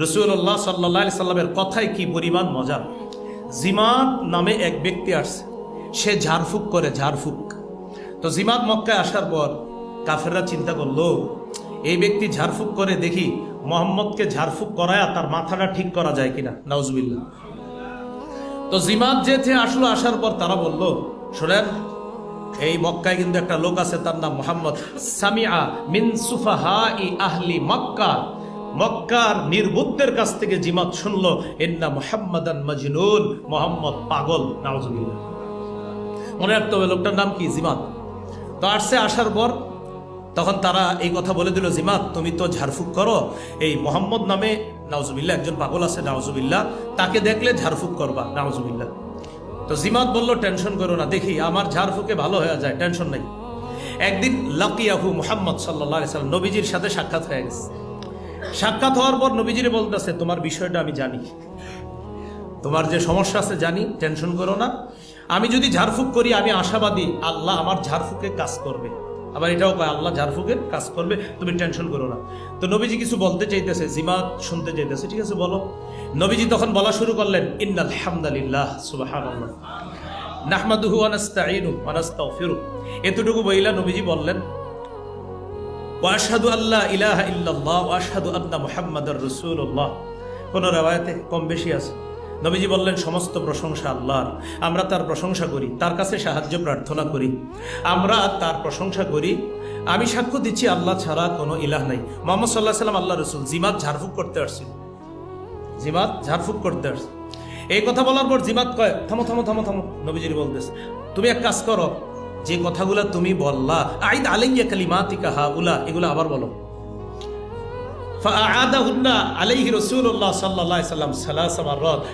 রসুল্লাহ সাল্লাহ সাল্লামের কথায় কি পরিমাণ মজা? জিমাত নামে এক ব্যক্তি আসছে। সে ঝাড়ফুঁক করে, ঝাড়ফুঁক। তো জিমাত মক্কায় আসার পর কাফেররা চিন্তা করল, এই ব্যক্তি ঝাড়ফুঁক করে দেখি মোহাম্মদকে ঝাড়ফুঁক করায় তার মাথাটা ঠিক করা যায় কিনা। নাউজবিল্লা তো জিমাত যেতে আসলো, আসার পর তারা বলল, শোনেন, এই মক্কায় কিন্তু একটা লোক আছে, তার নাম মোহাম্মদ সামিয়া মিন সুফাহা ই আহলি মক্কা। মক্কার নির্বুদ্ধের কাছ থেকে জিমাত শুনলো এন্না মোহাম্মদান মজনুন। মোহাম্মদ পাগল, নাউজুবিল্লাহ। মনে রাখতে হবে, লোকটার নাম কি? জিমাত। তো আসছে, আসার পর তখন তারা এই কথা বলে দিল, জিমাত, তুমি তো ঝাড়ফুঁক করো। এই মোহাম্মদ নামে নাওজুবিল্লাহ একজন পাগল আছে নাওজুবিল্লাহ তাকে দেখলে ঝাড়ফুঁক করবা নাওজুবিল্লাহ তো জিমাত বলল, টেনশন করো না, দেখি, আমার ঝাড়ফুঁকে ভালো হয়ে যায়, টেনশন নাই। একদিন লাকিয়াহু মোহাম্মদ সাল্লাহ সাল্লাম নবীজির সাথে সাক্ষাৎ হয়ে গেছে। সাক্ষাৎ হওয়ার পর নবীজিরে বলতেছে, তোমার বিষয়টা আমি জানি। তোমার যে সমস্যা আছে জানি, টেনশন করো না। আমি যদি ঝাড়ফুঁক করি, আমি আশাবাদী আল্লাহ আমার ঝাড়ফুঁকে কাজ করবে। আবার এটাও কয়, আল্লাহ ঝাড়ফুঁকের কাজ করবে, তুমি টেনশন করো না। তো নবীজি কিছু বলতে চাইতেছে, জিমাত শুনতে চাইতেছে, ঠিক আছে, বলো। নবীজি তখন বলা শুরু করলেন, ইন্নাল হামদালিল্লাহ, সুবহানাল্লাহ। নাহমাদুহু নাস্তাগফিরু এতটুকু বইলা নবীজি বললেন ওয়াশহাদু আল্লাহ ইলাহা ইল্লাল্লাহ, ওয়াশহাদু আন্না মুহাম্মাদার রাসূলুল্লাহ। কোন রাওয়ায়াতে কম বেশি আছে? নবীজি বললেন, সমস্ত প্রশংসা আল্লাহর। আমরা তার প্রশংসা করি, তার কাছে সাহায্য প্রার্থনা করি। আমরা তার প্রশংসা করি। আমি সাক্ষ্য দিচ্ছি, আল্লাহ ছাড়া কোনো ইলাহ নাই। মোহাম্মদ সাল্লাহ সাল্লাম আল্লাহ রসুল, জিমাত ঝাড়ফুঁক করতে আসছিল। জিমাত ঝাড়ফুঁক করতে আসছে এই কথা বলার পর জিমাত কয়, থামো থামো থামো থামো। নবীজির বলতেছে, তুমি এক কাজ করো যে কথাগুলা তুমি বললা আইদ আলাইয়া কালিমাতিকা হা উলা এগুলো আবার বলো।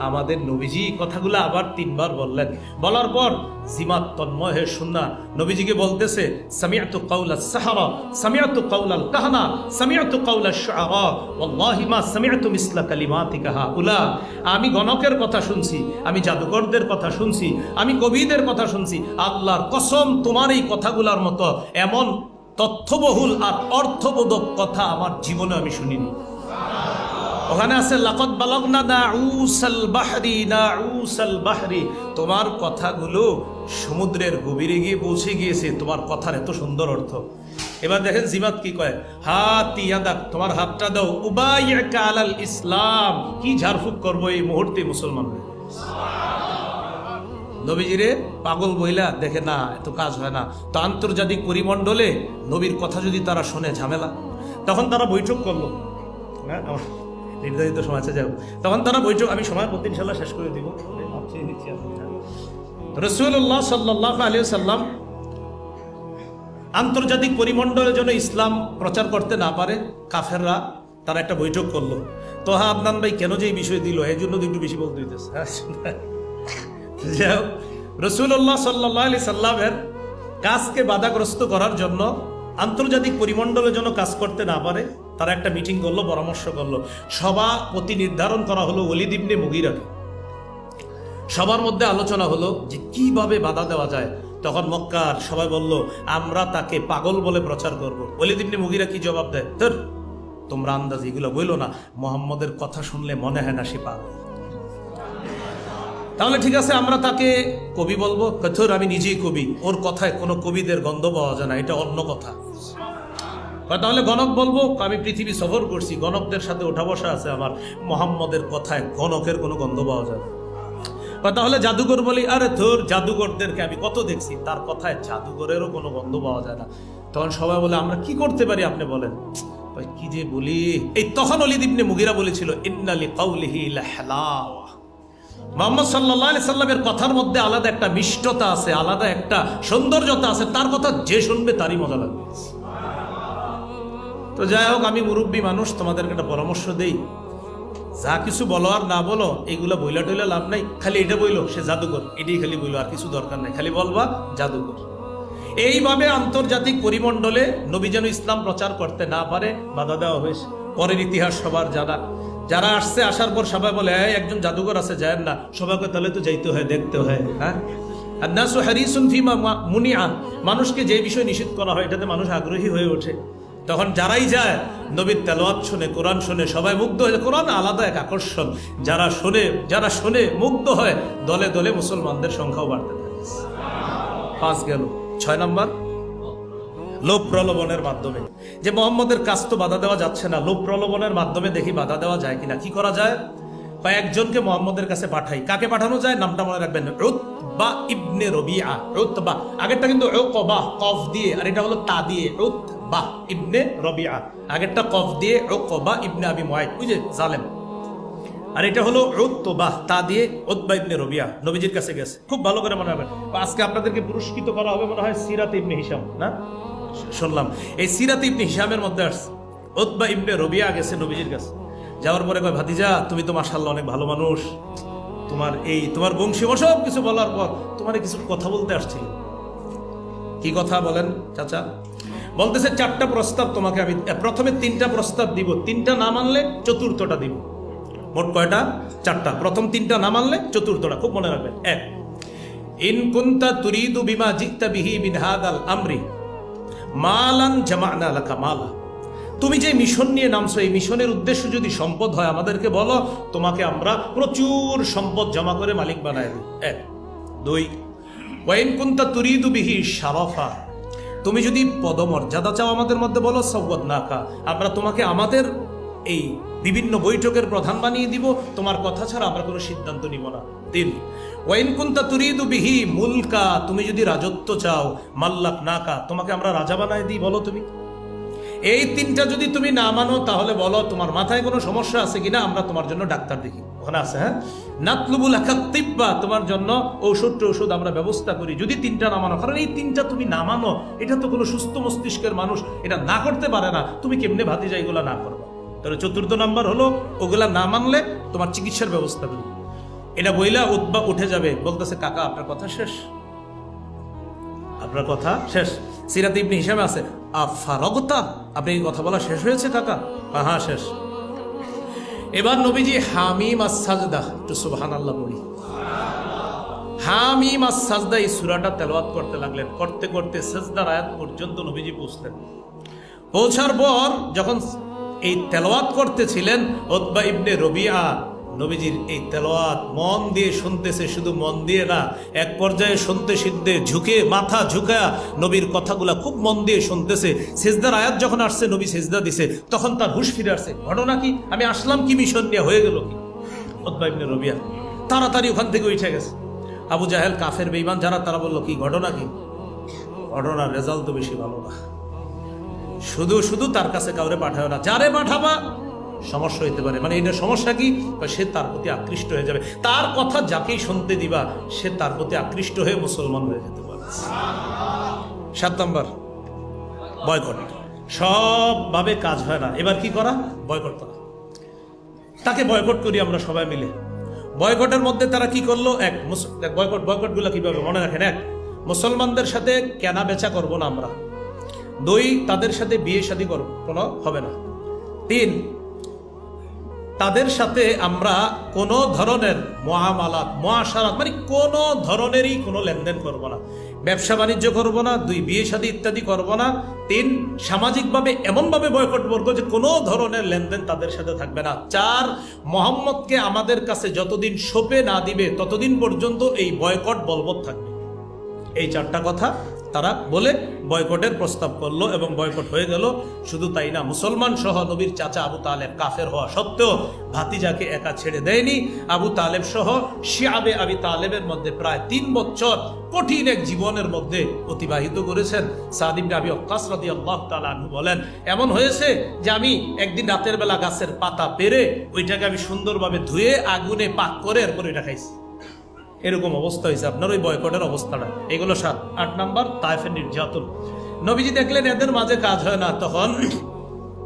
আমাদের নবীজি কথাগুলো আবার তিনবার বললেন। বলার পর জিমাত তন্ময় হয়ে শুননা। নবীজিকে বলতেছে আমি গণকের কথা শুনছি, আমি জাদুকরদের কথা শুনছি, আমি কবিদের কথা শুনছি। আল্লাহর কসম তোমার এই কথাগুলোর মতো এমন তথ্যবহুল আর অর্থবোধক কথা আমার জীবনে আমি শুনিনি। ওখানে আছে লাকত বালগনা না উসাল বাহরি না উসাল বাহরি। তোমার কথাগুলো সমুদ্রের গভীরে গিয়ে পৌঁছে গিয়েছে, তোমার কথার এত সুন্দর অর্থ। এবার দেখেন জিমাত কি কয়, হাত ইয়াদাক, তোমার হাতটা দাও উবাইয়াকা আলাল ইসলাম। কি ঝাড়ফুঁক করব এই মুহূর্তে মুসলমানদের নবীজিরে পাগল বইলা দেখে, না, এত কাজ হয় না। তো আন্তর্জাতিক পরিমণ্ডলে নবীর কথা যদি তারা শোনে ঝামেলা, তখন তারা বৈঠক করল। হ্যাঁ নির্ধারিত সময় আছে তখন তারা বৈঠক, আমি সময় প্রতি ইনশাল্লাহ শেষ করে দিব। রসুল্লাহ সাল্লাহ আলিয়া সাল্লাম আন্তর্জাতিক পরিমণ্ডলের জন্য ইসলাম প্রচার করতে না পারে, কাফেররা তারা একটা বৈঠক করল। তো হ্যাঁ আদনান ভাই কেন যে এই বিষয় দিল? এই জন্য একটু বেশি বলতে হইতেছে। হ্যাঁ রসুল্লাহ সাল্লাহ আলি সাল্লামের কাজকে বাধাগ্রস্ত করার জন্য আন্তর্জাতিক পরিমণ্ডলের জন্য কাজ করতে না পারে, তারা একটা মিটিং করল, পরামর্শ করল। সভাপতি নির্ধারণ করা হলো অলিদ ইবনে সবার মধ্যে আলোচনা হলো যে কীভাবে বাধা দেওয়া যায়। তখন মক্কার সবাই বলল, আমরা তাকে পাগল বলে প্রচার করব। অলিদ মুগিরা কি জবাব দেয়? তোর তোমরা আন্দাজ এগুলো বইলো না। মোহাম্মদের কথা শুনলে মনে হয় না সে পাগল। তাহলে ঠিক আছে, আমরা তাকে কবি বলব? কথর আমি নিজেই কবি। ওর কথায় কোনো কবিদের গন্ধ পাওয়া যায় না, এটা অন্য কথা। তাহলে গণক বলব? আমি পৃথিবী সফর করছি, গণকদের সাথে ওঠা বসা আছে আমার। মোহাম্মদের কথায় গণকের কোনো গন্ধ পাওয়া যায় না। কয় তাহলে জাদুঘর বলি, আরে তোর জাদুকরদেরকে আমি কত দেখছি? তার কথায় জাদুঘরেরও কোনো গন্ধ পাওয়া যায় না। তখন সবাই বলে, আমরা কি করতে পারি, আপনি বলেন। কি যে বলি? এই তখন অলিদ ইবনে মুগিরা বলেছিল, ইন্নালি কাউলিহি লাহলাওয়া মোহাম্মদ সাল্লাহ আলি সাল্লামের কথার মধ্যে আলাদা একটা মিষ্টতা আছে, আলাদা একটা সৌন্দর্যতা আছে, তার কথা যে শুনবে তারই মজা লাগবে। তো যাই হোক, আমি মুরব্বী মানুষ, তোমাদেরকে একটা পরামর্শ দেই। যা কিছু বলো আর না বলো এইগুলা বইলা টইলা লাভ নাই, খালি এটা বইলো, সে জাদুকর। এটাই খালি বইলো, আর কিছু দরকার নাই, খালি বলবা জাদুকর। এইভাবে আন্তর্জাতিক পরিমণ্ডলে নবী যেন ইসলাম প্রচার করতে না পারে, বাধা দেওয়া হয়েছে। পরের ইতিহাস সবার জানা। যারা আসছে আসার পর সবাই বলে "এই, একজন জাদুকর আছে যায় না। সবাইকে তাহলে তো যাইতে হয় দেখতে হয় হ্যাঁ? আর মুনিয়া মানুষকে যে বিষয় নিষেধ করা হয় এটাতে মানুষ আগ্রহী হয়ে ওঠে। তখন যারাই যায় নবীর তেলোয়াত শুনে কোরআন শুনে সবাই মুগ্ধ হয়ে। কোরআন আলাদা এক আকর্ষণ। যারা শোনে যারা শোনে মুগ্ধ হয় দলে দলে মুসলমানদের সংখ্যাও বাড়তে থাকে। পাঁচ গেল। ছয় নম্বর? লোভ প্রলোভনের মাধ্যমে। যে মোহাম্মদের কাজ তো বাধা দেওয়া যাচ্ছে না, লোভ প্রলোভনের মাধ্যমে দেখি বাধা দেওয়া যায় কিনা। কি করা যায়? কয়েকজনকে মোহাম্মদের কাছে পাঠাই। কাকে পাঠানো যায়? নামটা মনে রাখবেন রুত বা ইবনে রবিআ। রুত বা আগেরটা কিন্তু বা কফ দিয়ে, আর এটা হলো তা দিয়ে। রুত বা ইবনে রবিআ। আগেরটা কফ দিয়ে বা ইবনে আবি মুয়াইদ বুঝে জালেম। আর এটা হলো বা তা দিয়ে ওতবা ইবনে রবিয়া নবীজির কাছে গেছে। খুব ভালো করে মনে হবে আজকে আপনাদেরকে পুরস্কৃত করা হবে মনে হয় সিরাত ইবনে হিসাম না? শুনলাম, এই সিরাত ইবনে হিসামের মধ্যে আসছে। ওতবা ইবনে রবিয়া গেছে নবীজির কাছে। যাওয়ার পরে কয়, ভাতিজা, তুমি তো মাসাল্লাহ অনেক ভালো মানুষ। তোমার এই, তোমার বংশী সব কিছু বলার পর তোমার কিছু কথা বলতে আসছিল। কি কথা বলেন, চাচা? বলতেছে, চারটা প্রস্তাব তোমাকে আমি, প্রথমে তিনটা প্রস্তাব দিব। তিনটা না মানলে চতুর্থটা দিব। মোট কয়টা? চারটা। প্রথম তিনটা না মানলে চতুর্থটা। খুব মনে রাখবেন। এক, ইন কুন্তা তুরিদু বিমা জিত্তা বিহি হাদাল আমরি। মালান জামানা লাকা মালা। তুমি যে মিশন নিয়ে নামছো, এই মিশনের উদ্দেশ্য যদি সম্পদ হয়, আমাদেরকে বলো, তোমাকে আমরা প্রচুর সম্পদ জমা করে মালিক বানায় দিই এক। দুই, ওয়াইন কুন্তা তুরিদু বিহি শারফা। তুমি যদি পদমর্যাদা চাও আমাদের মধ্যে, বলো সৌবদ না খা আমরা তোমাকে আমাদের এই বিভিন্ন বৈঠকের প্রধান বানিয়ে দিব। তোমার কথা ছাড়া আমরা কোনো সিদ্ধান্ত নিব না। তিন ওয়াইন কুন্তা তুরিদু বিহি মুলকা, তুমি যদি রাজত্ব চাও, মাল্লাক নাকা, তোমাকে আমরা রাজা বানায় দিই, বলো তুমি। এই তিনটা যদি তুমি না মানো, তাহলে বলো, তোমার মাথায় কোনো সমস্যা আছে কিনা, আমরা তোমার জন্য ডাক্তার দেখি। ওখানে আছে হ্যাঁ? নাতলুবুল তিব্বা, তোমার জন্য ঔষধ টৌষধ আমরা ব্যবস্থা করি। যদি তিনটা না মানো, কারণ এই তিনটা তুমি না মানো, এটা তো কোনো সুস্থ মস্তিষ্কের মানুষ, এটা না করতে পারে না। তুমি কেমনে ভাতি যায় এগুলো না করবা? তাহলে চতুর্থ নাম্বার হলো, ওগুলা না মানলে তোমার চিকিৎসার ব্যবস্থা করি। এটা বইলা উদ্বা উঠে যাবে। বলতেছে, কাকা, আপনার কথা শেষ? আপনার কথা শেষ। সিরাত ইবনে হিসাবে আছে আফারগতা আপনি কথা বলা শেষ হয়েছে, কাকা? বা হ্যাঁ শেষ। এবার নবীজি, হামিম আস সাজদা একটু সুবহান আল্লাহ বলি। হামিম আস সাজদা এই সুরাটা তেলাওয়াত করতে লাগলেন। করতে করতে সাজদার আয়াত পর্যন্ত নবীজি পৌঁছলেন। পৌঁছার পর যখন এই তেলাওয়াত করতেছিলেন ওতবা ইবনে রবিয়া নবীজির এই তেলোয়াত মন দিয়ে শুনতেছে, শুধু মন দিয়ে না, এক পর্যায়ে শুনতে সিদ্ধে ঝুঁকে, মাথা ঝুঁকা নবীর কথাগুলা খুব মন দিয়ে শুনতেছে। সেজদার আয়াত যখন আসছে, নবী সেজদা দিছে, তখন তার হুশ ফিরে আসছে ঘটনা কি? আমি আসলাম কি মিশন নিয়ে, হয়ে গেল কি? রবিয়া তাড়াতাড়ি ওখান থেকে উঠে গেছে। আবু জাহেল কাফের বেইমান যারা, তারা বলল, কি ঘটনা কি? ঘটনার রেজাল্ট তো বেশি ভালো না। শুধু শুধু তার কাছে কাউরে পাঠাবে না। যারে পাঠাবা সমস্যা হইতে পারে। মানে এটা সমস্যা কি? সে তার প্রতি আকৃষ্ট হয়ে যাবে। তার কথা যাকেই শুনতে দিবা, সে তার প্রতি আকৃষ্ট হয়ে মুসলমান হয়ে যেতে পারে। সাত নম্বর, বয়কট। সবভাবে কাজ হয় না। এবার কি করা? বয়কট করা। তাকে বয়কট করি আমরা সবাই মিলে। বয়কটের মধ্যে তারা কি করল? এক বয়কট, বয়কটগুলো কীভাবে? মনে রাখেন, এক, মুসলমানদের সাথে কেনা বেচা করব না আমরা। দুই, তাদের সাথে বিয়ে শাদী করব কোনো হবে না। তিন তাদের সাথে আমরা কোনো ধরনের মহামালাত, মহাসারাত মানে কোনো ধরনেরই কোনো লেনদেন করব না। ব্যবসা বাণিজ্য করব না, দুই বিয়ে শাদী ইত্যাদি করব না, তিন সামাজিকভাবে এমনভাবে বয়কট করব যে কোনো ধরনের লেনদেন তাদের সাথে থাকবে না। চার, মোহাম্মদকে আমাদের কাছে যতদিন সোপে না দিবে, ততদিন পর্যন্ত এই বয়কট বলবৎ থাকবে। এই চারটা কথা তারা বলে, বয়কটের প্রস্তাব করল এবং বয়কট হয়ে গেল। শুধু তাই না, মুসলমান সহ নবীর চাচা আবু তালেব কাফের হওয়া সত্ত্বেও ভাতিজাকে একা ছেড়ে দেয়নি। আবু তালেব সহ শিয়াবে আবি তালেবের মধ্যে প্রায় তিন বছর কঠিন এক জীবনের মধ্যে অতিবাহিত করেছেন। সাদিম আবি অক্কাস রাদি আল্লাহ তালু বলেন, এমন হয়েছে যে আমি একদিন রাতের বেলা গাছের পাতা পেরে ওইটাকে আমি সুন্দরভাবে ধুয়ে আগুনে পাক করে এরপর ওইটা খাইছি। এরকম অবস্থা হয়েছে। আপনার ওই বয়কটের অবস্থাটা। এগুলো সাত, আট নাম্বার তাইফের নির্যাতন। নবীজি দেখলেন এদের মাঝে কাজ হয় না। তখন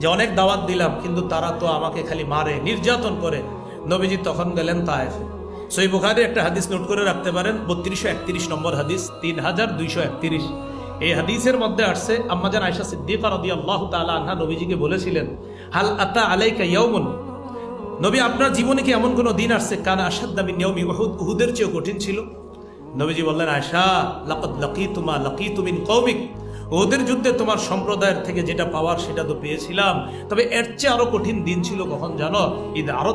যে অনেক দাওয়াত দিলাম, কিন্তু তারা তো আমাকে খালি মারে, নির্যাতন করে। নবীজি তখন গেলেন তায়েফে। সই বুখারি একটা হাদিস নোট করে রাখতে পারেন। বত্রিশশো একত্রিশ নম্বর হাদিস, তিন হাজার দুইশো একত্রিশ। এই হাদিসের মধ্যে আসছে আম্মাজান আয়সা সিদ্দিকা রদি আল্লাহ তালা আনহা নবীজিকে বলেছিলেন, হাল আতা আলাইকা ইয়াউমুন? নবী, আপনার জীবনে কি এমন কোনো দিন আসছে? কান আসাদ্দামি নিয়মি উহুদ, উহুদের চেয়েও কঠিন ছিল। নবীজি বললেন আশা লাকত লকি তুমা লাকি তুমিন কৌমিক ওদের যুদ্ধে তোমার সম্প্রদায়ের থেকে যেটা পাওয়ার সেটা তো পেয়েছিলাম। তবে এর চেয়ে আরও কঠিন দিন ছিল কখন জানো? ঈদ আরও